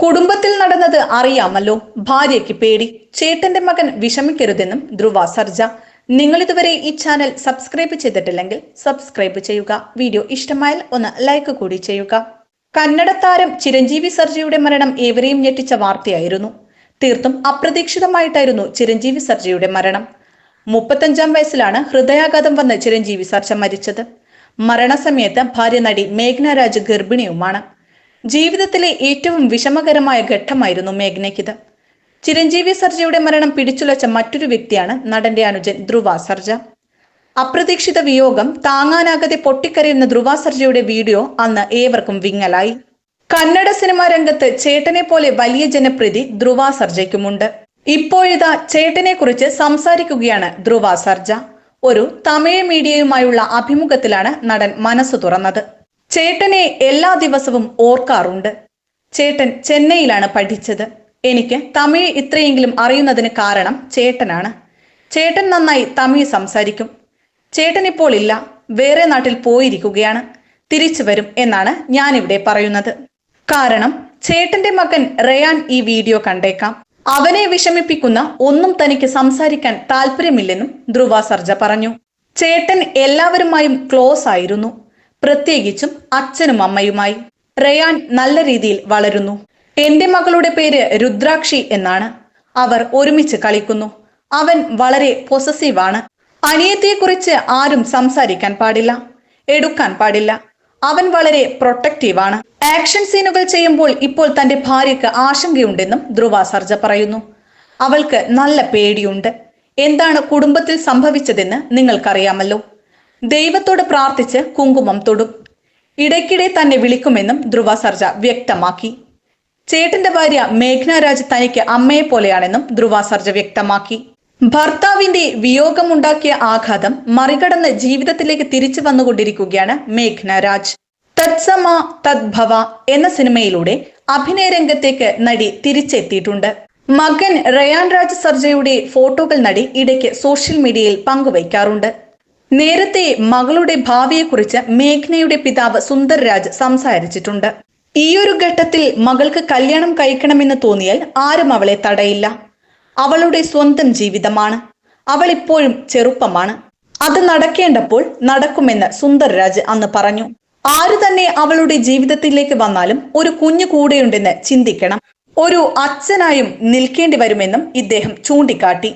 കുടുംബത്തിൽ നടന്നത് അറിയാമല്ലോ. ഭാര്യയ്ക്ക് പേടി. ചേട്ടന്റെ മകൻ വിഷമിക്കരുതെന്നും ധ്രുവ സർജ. നിങ്ങൾ ഇതുവരെ ഈ ചാനൽ സബ്സ്ക്രൈബ് ചെയ്തിട്ടില്ലെങ്കിൽ സബ്സ്ക്രൈബ് ചെയ്യുക. വീഡിയോ ഇഷ്ടമായാൽ ഒന്ന് ലൈക്ക് കൂടി ചെയ്യുക. കന്നഡ താരം ചിരഞ്ജീവി സർജയുടെ മരണം ഏവരെയും ഞെട്ടിച്ച വാർത്തയായിരുന്നു. തീർത്തും അപ്രതീക്ഷിതമായിട്ടായിരുന്നു ചിരഞ്ജീവി സർജയുടെ മരണം. മുപ്പത്തഞ്ചാം വയസ്സിലാണ് ഹൃദയാഘാതം വന്ന് ചിരഞ്ജീവി സർജ മരിച്ചത്. മരണസമയത്ത് ഭാര്യ നടി മേഘ്നരാജ് ഗർഭിണിയുമാണ്. ജീവിതത്തിലെ ഏറ്റവും വിഷമകരമായ ഘട്ടമായിരുന്നു മേഘ്നയ്ക്കിത്. ചിരഞ്ജീവി സർജയുടെ മരണം പിടിച്ചുലച്ച മറ്റൊരു വ്യക്തിയാണ് നടന്റെ അനുജൻ ധ്രുവ സർജ. അപ്രതീക്ഷിത വിയോഗം താങ്ങാനാകാതെ പൊട്ടിക്കരയുന്ന ധ്രുവ സർജയുടെ വീഡിയോ അന്ന് ഏവർക്കും വിങ്ങലായി. കന്നഡ സിനിമാ രംഗത്ത് ചേട്ടനെ പോലെ വലിയ ജനപ്രീതി ധ്രുവ സർജയ്ക്കുമുണ്ട്. ഇപ്പോഴിതാ ചേട്ടനെ കുറിച്ച് സംസാരിക്കുകയാണ് ധ്രുവ സർജ. ഒരു തമിഴ് മീഡിയയുമായുള്ള അഭിമുഖത്തിലാണ് നടൻ മനസ്സ് തുറന്നത്. ചേട്ടനെ എല്ലാ ദിവസവും ഓർക്കാറുണ്ട്. ചേട്ടൻ ചെന്നൈയിലാണ് പഠിച്ചത്. എനിക്ക് തമിഴ് ഇത്രയെങ്കിലും അറിയുന്നതിന് കാരണം ചേട്ടനാണ്. ചേട്ടൻ നന്നായി തമിഴ് സംസാരിക്കും. ചേട്ടൻ ഇപ്പോൾ ഇല്ല. വേറെ നാട്ടിൽ പോയിരിക്കുകയാണ്. തിരിച്ചു വരും എന്നാണ് ഞാനിവിടെ പറയുന്നത്. കാരണം ചേട്ടന്റെ മകൻ റയാൻ ഈ വീഡിയോ കണ്ടേക്കാം. അവനെ വിഷമിപ്പിക്കുന്ന ഒന്നും തനിക്ക് സംസാരിക്കാൻ താല്പര്യമില്ലെന്നും ധ്രുവ സർജ പറഞ്ഞു. ചേട്ടൻ എല്ലാവരുമായും ക്ലോസ് ആയിരുന്നു. പ്രത്യേകിച്ചും അച്ഛനും അമ്മയുമായി. റയാൻ നല്ല രീതിയിൽ വളരുന്നു. എന്റെ മകളുടെ പേര് രുദ്രാക്ഷി എന്നാണ്. അവർ ഒരുമിച്ച് കളിക്കുന്നു. അവൻ വളരെ പൊസസീവ് ആണ്. അനിയത്തിയെക്കുറിച്ച് ആരും സംസാരിക്കാൻ പാടില്ല. എടുക്കാൻ പാടില്ല. അവൻ വളരെ പ്രൊട്ടക്റ്റീവ് ആണ്. ആക്ഷൻ സീനുകൾ ചെയ്യുമ്പോൾ ഇപ്പോൾ തന്റെ ഭാര്യയ്ക്ക് ആശങ്കയുണ്ടെന്നും ധ്രുവ സർജ പറയുന്നു. അവൾക്ക് നല്ല പേടിയുണ്ട്. എന്താണ് കുടുംബത്തിൽ സംഭവിച്ചതെന്ന് നിങ്ങൾക്കറിയാമല്ലോ. ദൈവത്തോട് പ്രാർത്ഥിച്ച് കുങ്കുമം തൊടും. ഇടയ്ക്കിടെ തന്നെ വിളിക്കുമെന്നും ധ്രുവ സർജ വ്യക്തമാക്കി. ചേട്ടന്റെ ഭാര്യ മേഘ്ന രാജ് തനിക്ക് അമ്മയെ പോലെയാണെന്നും ധ്രുവ സർജ വ്യക്തമാക്കി. ഭർത്താവിന്റെ വിയോഗമുണ്ടാക്കിയ ആഘാതം മറികടന്ന് ജീവിതത്തിലേക്ക് തിരിച്ചു വന്നുകൊണ്ടിരിക്കുകയാണ് മേഘ്ന രാജ്. തത്സമ തദ്ഭവ എന്ന സിനിമയിലൂടെ അഭിനയ രംഗത്തേക്ക് നടി തിരിച്ചെത്തിയിട്ടുണ്ട്. മകൻ റയാൻ രാജ് സർജയുടെ ഫോട്ടോകൾ നടി ഇടയ്ക്ക് സോഷ്യൽ മീഡിയയിൽ പങ്കുവയ്ക്കാറുണ്ട്. നേരത്തെ മകളുടെ ഭാവിയെക്കുറിച്ച് മേഘ്നയുടെ പിതാവ് സുന്ദർ രാജ് സംസാരിച്ചിട്ടുണ്ട്. ഈയൊരു ഘട്ടത്തിൽ മകൾക്ക് കല്യാണം കഴിക്കണമെന്ന് തോന്നിയാൽ ആരും അവളെ തടയില്ല. അവളുടെ സ്വന്തം ജീവിതമാണ്. അവൾ ഇപ്പോഴും ചെറുപ്പമാണ്. അത് നടക്കേണ്ടപ്പോൾ നടക്കുമെന്ന് സുന്ദർ രാജ് അന്ന് പറഞ്ഞു. ആര് തന്നെ അവളുടെ ജീവിതത്തിലേക്ക് വന്നാലും ഒരു കുഞ്ഞു കൂടെയുണ്ടെന്ന് ചിന്തിക്കണം. ഒരു അച്ഛനായും നിൽക്കേണ്ടി വരുമെന്നും ഇദ്ദേഹം ചൂണ്ടിക്കാട്ടി.